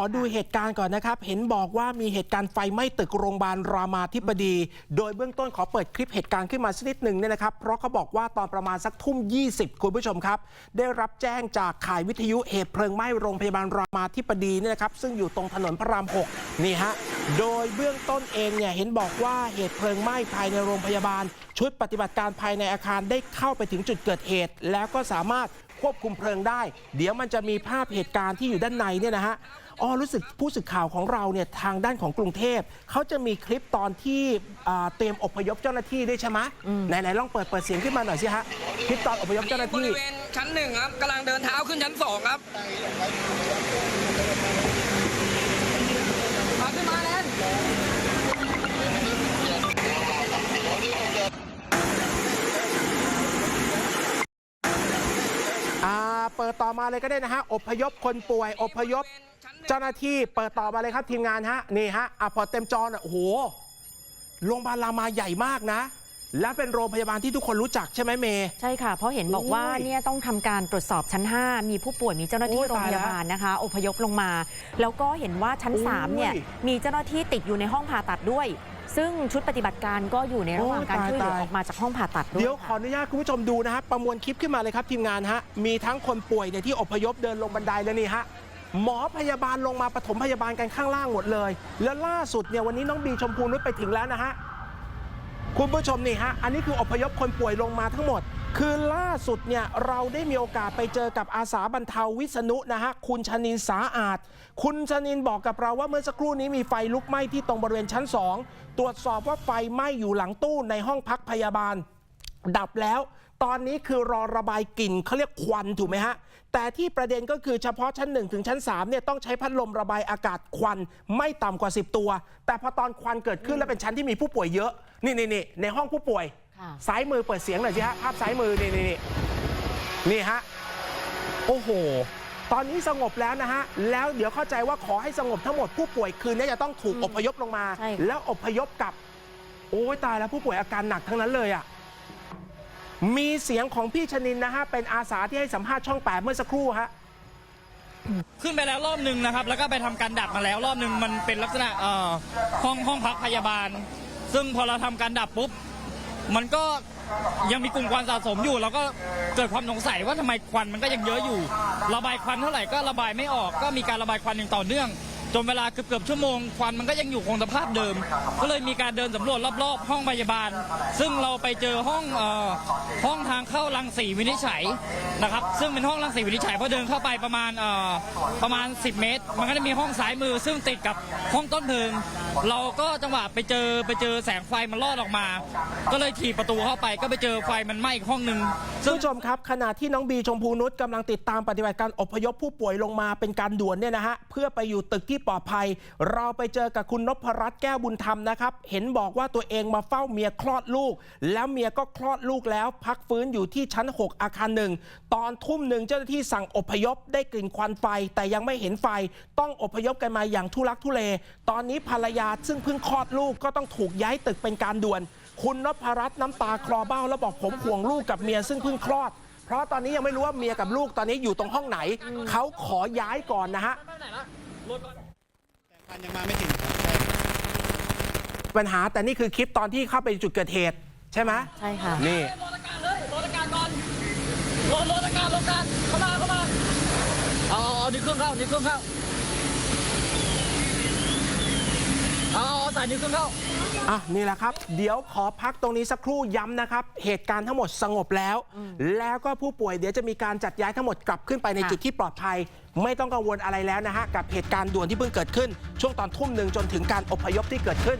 อดูเหตุการณ์ก่อนนะครับ เห็นบอกว่ามีเหตุการณ์ไฟไหม้ตึกโรงพยาบาลรามาธิบดี โดยเบื้องต้นขอเปิดคลิปเหตุการณ์ขึ้นมาสักนิดหนึ่งเนี่ยนะครับ เพราะเขาบอกว่าตอนประมาณสักทุ่ม 20 คุณผู้ชมครับ ได้รับแจ้งจากข่ายวิทยุเหตุเพลิงไหม้โรงพยาบาลรามาธิบดีเนี่ยนะครับ ซึ่งอยู่ตรงถนนพระราม 6 นี่ฮะ โดยเบื้องต้นเองเนี่ยเห็นบอกว่าเหตุเพลิงไหม้ภายในโรงพยาบาล ชุดปฏิบัติการภายในอาคารได้เข้าไปถึงจุดเกิดเหตุ แล้วก็สามารถ ควบคุมเพลิงได้ เดี๋ยวมันจะมีภาพเหตุการณ์ที่อยู่ด้านในเนี่ยนะฮะอ๋อรู้สึกผู้สื่อข่าวของเราเนี่ยทางด้านของกรุงเทพเขาจะมีคลิปตอนที่อ่าเตรียมอพยพเจ้าหน้าที่ด้วยใช่ไหมไหนๆลองเปิดเปิดเสียงขึ้นมาหน่อยสิฮะคลิปตอนอพยพเจ้าหน้าบที่ ริเวณชั้นหนึ่งครับกำลังเดินเท้าขึ้นชั้นสองครับมาขึ้นมาแล้ว อ่าเปิดต่อมาเลยก็ได้นะฮะอพยพคนป่วยอพยพ เจ้าหน้าที่เปิดต่อมาเลยครับทีมงานฮะนี่ฮะอะพอเต็มจอน่ะโอ้โหโรงพยาบาลรามาใหญ่มากนะ และเป็นโรงพยาบาลที่ทุกคนรู้จักใช่ไหมเมย์ ใช่ค่ะ เพราะเห็นบอกว่าโอ้ยเนี่ยต้องทำการตรวจสอบชั้น 5 มีผู้ป่วยมีเจ้าหน้าที่โอ้ยโรงตายพแล้วยาบาลนะคะ อพยพลงมา แล้วก็เห็นว่าชั้นโอ้ย3เนี่ยมีเจ้าหน้าที่ติดอยู่ในห้องผ่าตัดด้วย ซึ่งชุดปฏิบัติการก็อยู่ในระหว่างโอ้ยการตายช่วยเหลือตายออกมาจากห้องผ่าตัดด้วยเดี๋ยวขอค่ะอนุญาตคุณผู้ชมดูนะฮะประมวลคลิปขึ้นมาเลยครับทีมงานฮะมีทั้งคนป่วยเนี่ยที่อพยพเดินลงบันไดแล้วนี่ฮะหมอพยาบาลลงมาปฐมพยาบาลกันข้างล่างหมดเลย แล้วล่าสุดเนี่ยวันนี้น้องบีชมพูนุชไปถึงแล้วนะฮะ คุณผู้ชมนี่ฮะ อันนี้คืออพยพคนป่วยลงมาทั้งหมด คือล่าสุดเนี่ยเราได้มีโอกาสไปเจอกับอาสาบรรเทาวิษณุนะฮะ คุณชนินสาอาด คุณชนินบอกกับเราว่าเมื่อสักครู่นี้มีไฟลุกไหม้ที่ตรงบริเวณชั้น 2 ตรวจสอบว่าไฟไหม้อยู่หลังตู้ในห้องพักพยาบาล ดับแล้ว ตอนนี้คือรอระบายกลิ่นเขาเรียกควันถูกไหมฮะ แต่ที่ประเด็นก็คือเฉพาะชั้น 1 ถึงชั้น3เนี่ยต้องใช้พัดลมระบายอากาศควันไม่ต่ำกว่า 10 ตัว แต่พอตอนควันเกิดขึ้นแล้วเป็นชั้นที่มีผู้ป่วยเยอะ นี่นี่นี่ในห้องผู้ป่วยค่ะซ้ายมือเปิดเสียงหน่อยสิฮะภาพซ้ายมือนี่นี่นี่นี่ฮะโอ้โหตอนนี้สงบแล้วนะฮะ แล้วเดี๋ยวเข้าใจว่าขอให้สงบทั้งหมดผู้ป่วยคืนนี้จะต้องถูกอพยพลงมาใช่ค่ะแล้วอพยพกลับ โอ้ยตายแล้วผู้ป่วยอาการหนักทั้งนั้นเลยอะ มีเสียงของพี่ชนินนะฮะ เป็นอาสาที่ให้สัมภาษณ์ช่องแปดเมื่อสักครู่ฮะ ขึ้นไปแล้วรอบหนึ่งนะครับ แล้วก็ไปทำการดับมาแล้วรอบหนึ่งมันเป็นลักษณะเอ่อห้องห้องพักพยาบาล ซึ่งพอเราทำการดับปุ๊บ มันก็ยังมีกลุ่มควันสะสมอยู่เราก็เกิดความสงสัยว่าทำไมควันมันก็ยังเยอะอยู่ ระบายควันเท่าไหร่ก็ระบายไม่ออก ก็มีการระบายควันอย่างต่อเนื่อง จนเวลาเกือบเกือบชั่วโมงควันมันก็ยังอยู่คงสภาพเดิม ก็เลยมีการเดินสำรวจรอบๆ ห้องพยาบาล ซึ่งเราไปเจอห้องเอ่อห้องทางเข้ารังสีวินิจฉัยนะครับ ซึ่งเป็นห้องรังสีวินิจฉัยพอเดินเข้าไปประมาณเอ่อประมาณ 10 เมตร มันก็จะมีห้องซ้ายมือ ซึ่งติดกับห้องต้นเพลิง เราก็จังหวะไปเจอไปเจอแสงไฟมันลอดออกมา ก็เลยถีบประตูเข้าไปก็ไปเจอไฟมันไหม้อีกห้องหนึ่งซึ่ง ผู้ชมครับขณะที่น้องบีชมพูนุชกำลังติดตามปฏิบัติการอพยพผู้ป่วยลงมาเป็นการด่วนเนี่ยนะฮะเพื่อไปอยู่ตึกที่ปลอดภัย เราไปเจอกับคุณนพรัตน์แก้วบุญธรรมนะครับ เห็นบอกว่าตัวเองมาเฝ้าเมียคลอดลูก แล้วเมียก็คลอดลูกแล้ว พักฟื้นอยู่ที่ชั้น 6 อาคารหนึ่ง ตอนทุ่มหนึ่งเจ้าหน้าที่สั่งอพยพได้กลิ่นควันไฟ แต่ยังไม่เห็นไฟ ต้องอพยพกันมาอย่างทุลักทุเล ตอนนี้ภรรยาซึ่งเพิ่งคลอดลูกก็ต้องถูกย้ายตึกเป็นการด่วน คุณนพรัตน์น้ำตาคลอเบ้าแล้วบอกผมห่วงลูกกับเมียซึ่งเพิ่งคลอดเพราะตอนนี้ยังไม่รู้ว่าเมียกับลูกตอนนี้อยู่ตรงห้องไหน เขาขอย้ายก่อนนะฮะ ควันยังมาไม่ถึงปัญหาแต่นี่คือคลิปตอนที่เข้าไปจุดเกิดเหตุใช่ไหมใช่ค่ะ นี่ รถอาการเลยรถอาการก่อนรถรถอาการรถอาการเข้ามาเข้ามาเอาเอาเอานิ้วเครื่องเข้านิ้วเครื่องเข้า เอาเอาเอาใส่นิ้วเครื่องเข้า อะนี่แหละครับ เดี๋ยวขอพักตรงนี้สักครู่ย้ำนะครับ เหตุการณ์ทั้งหมดสงบแล้ว แล้วก็ผู้ป่วยเดี๋ยวจะมีการจัดย้ายทั้งหมดกลับขึ้นไปในค่ะ จุดที่ปลอดภัย ไม่ต้องกังวลอะไรแล้วนะฮะ กับเหตุการณ์ด่วนที่เพิ่งเกิดขึ้น ช่วงตอนทุ่มหนึ่งจนถึงการอพยพที่เกิดขึ้น